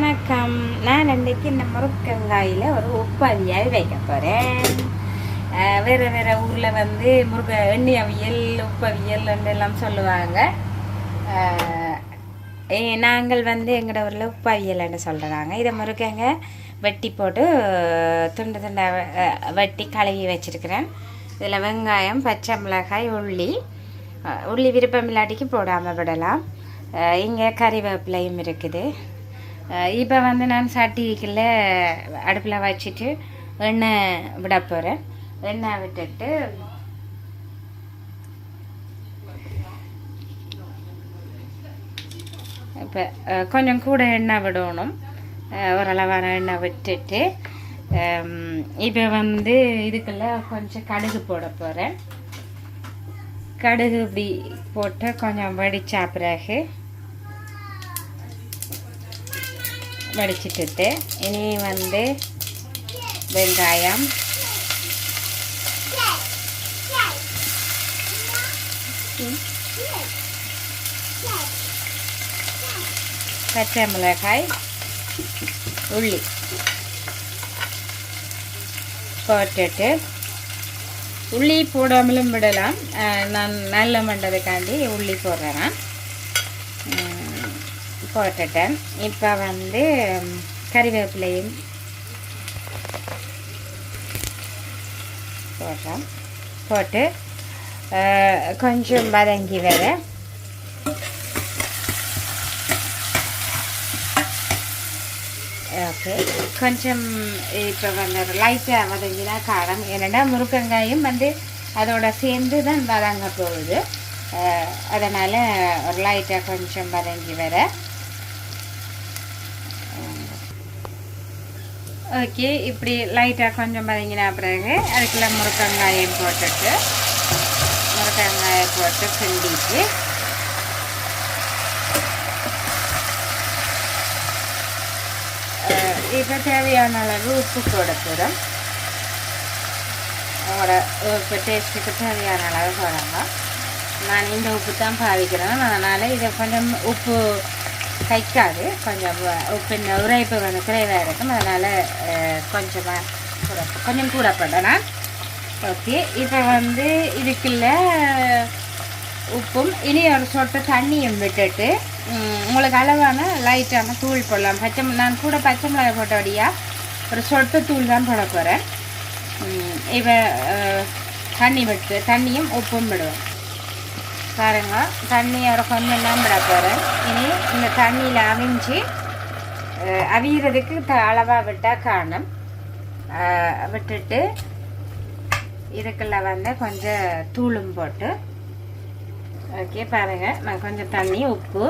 வணக்கம். நான் இன்றைக்கு இந்த முருக்கங்காயில் ஒரு உப்பு அவியல் வைக்க போகிறேன் வேறு வேறு ஊரில் வந்து முருக எண்ணெய் அவியல் உப்பு அவியல் எல்லாம் சொல்லுவாங்க. நாங்கள் வந்து எங்களோட ஊரில் உப்பு அவியல்னு சொல்கிறாங்க இதை முருக்கங்க வெட்டி போட்டு துண்டு துண்டாக வெட்டி கழுவி வச்சுருக்கிறேன். இதில் வெங்காயம் பச்சை மிளகாய் உள்ளி உள்ளி விருப்பம் இல்லாட்டிக்கு போடாமல் விடலாம் இங்கே கறிவேப்பிலையும் இருக்குது. இப்போ வந்து நான் சட்டிக்குள்ள அடுப்பில் வச்சுட்டு எண்ணெய் விட போகிறேன் எண்ணெய் விட்டுட்டு இப்போ கொஞ்சம் கூட எண்ணெய் விடணும். ஓரளவான எண்ணெய் விட்டுட்டு இப்போ வந்து இதுக்குள்ள கொஞ்சம் கடுகு போட போகிறேன் கடுகு இப்படி போட்டு கொஞ்சம் வடிச்சா பிறகு வடிச்சிட்டு இனி வந்து வெங்காயம். பச்சை மிளகாய் உள்ளி போட்டுட்டு உள்ளி போடாமலும் விடலாம். நான் நல்ல மண்டதுக்காண்டி உள்ளி போடுறேன். போட்டுட்டேன். இப்போ வந்து கறிவேப்பிலையும் போடுறேன் போட்டு கொஞ்சம் வதங்கி வர ஓகே. கொஞ்சம் இப்போ வந்து லைட்டாக வதங்கினா காரம். என்னென்னா முருக்கங்காயும் வந்து அதோட சேர்ந்து தான் வதங்க போகுது. அதனால் ஒரு லைட்டாக கொஞ்சம் வதங்கி வர ஓகே இப்படி லைட்டாக கொஞ்சம் வதங்கினா பிறகு அதுக்குள்ளே முருக்கங்காயம் போட்டுட்டு முருக்கங்காயம் போட்டு கிண்டிட்டு இப்போ தேவையான அளவு உப்பு போட போகிறோம் உங்களோட இப்போ டேஸ்ட்டுக்கு தேவையான அளவு போடணும் நான் இந்த உப்பு தான் பாவிக்கிறேன். அதனால் இதை கொஞ்சம் உப்பு கைக்காது. கொஞ்சம் வ- உப்பின் உரைப்பு வந்து குறைவாக இருக்கும். அதனால் கொஞ்சமாக கூட கொஞ்சம் கூட போடுறேன் ஓகே. இப்போ வந்து இதுக்குள்ள உப்பும் இனி ஒரு சொட்டு தண்ணியும் விட்டுட்டு உங்களுக்கு அளவான லைட்டான தூள் போடலாம். பச்சை நான் கூட பச்சை மிளகாய் போட்டபடியாக ஒரு சொட்டு தூள் தான் போட போகிறேன் இப்போ தண்ணி விட்டு தண்ணியும் உப்பும் விடுவேன் பாருங்க. தண்ணி ஒரு கொஞ்சம் தான் விட போகிறேன் இனி இந்த தண்ணியில் அவிஞ்சு அவியறதுக்கு அளவாக விட்டால் காணும். விட்டுட்டு இதுக்குள்ள வந்து கொஞ்சம் தூளும் போட்டு ஓகே பாருங்கள் நான் கொஞ்சம் தண்ணி உப்பு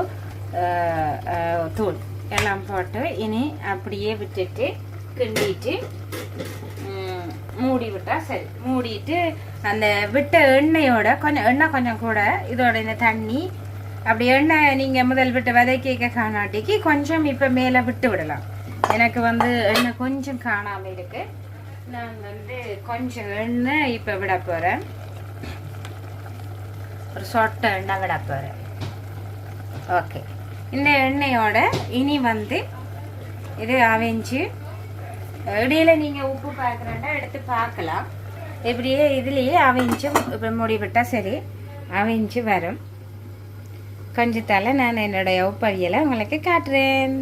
தூள் எல்லாம் போட்டு இனி அப்படியே விட்டுட்டு கிண்டிட்டு மூடி விட்டா சரி. மூடிட்டு அந்த விட்ட எண்ணெயோட கொஞ்சம் எண்ணெய் கொஞ்சம் கூட இதோட இந்த தண்ணி அப்படி எண்ணெய் நீங்கள் முதல் விட்டு வதக்கிக்க காணாட்டிக்கு கொஞ்சம் இப்போ மேலே விட்டு விடலாம். எனக்கு வந்து எண்ணெய் கொஞ்சம் காணாமல் இருக்கு. நான் வந்து கொஞ்சம் எண்ணெய் இப்போ விட போகிறேன் ஒரு சொட்டை எண்ணெய் விட போகிறேன் ஓகே இந்த எண்ணெயோட இனி வந்து இது அவிஞ்சு இடையில நீங்கள் உப்பு பார்க்குறாண்டா எடுத்து பார்க்கலாம். இப்படியே இதுலேயே அவிஞ்சு இப்போ முடிவிட்டால் சரி. அவிஞ்சு வரும். கொஞ்சத்தால் நான் என்னுடைய உப்பவியலை உங்களுக்கு காட்டுறேன்.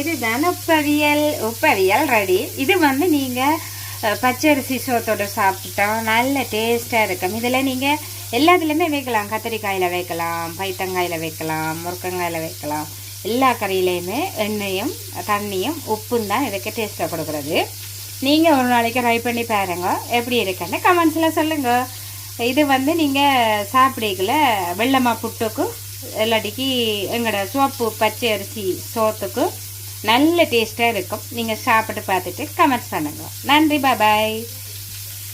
இதுதான் உப்பவியல். உப்பவியல் ரெடி இது வந்து நீங்கள் பச்சரிசி சோத்தோடு சாப்பிட்டா நல்ல டேஸ்ட்டாக இருக்கும். இதில் நீங்கள் எல்லாத்துலேயுமே வைக்கலாம். கத்திரிக்காயில் வைக்கலாம் பைத்தங்காயில் வைக்கலாம் முருக்கங்காயில் வைக்கலாம். எல்லா கறியிலையுமே எண்ணெயும் தண்ணியும் உப்பும் தான் இதுக்கு டேஸ்ட்டை கொடுக்குறது. நீங்கள் ஒரு நாளைக்கு ட்ரை பண்ணி பாருங்க. எப்படி இருக்குன்னு கமெண்ட்ஸில் சொல்லுங்கள் இது வந்து நீங்கள் சாப்பிடல வெள்ளமாக புட்டுக்கும் இல்லாட்டிக்கு எங்களோட சோப்பு பச்சை அரிசி சோத்துக்கும் நல்ல டேஸ்ட்டாக இருக்கும். நீங்கள் சாப்பிட்டு பார்த்துட்டு கமெண்ட்ஸ் பண்ணுங்க. நன்றி பாய்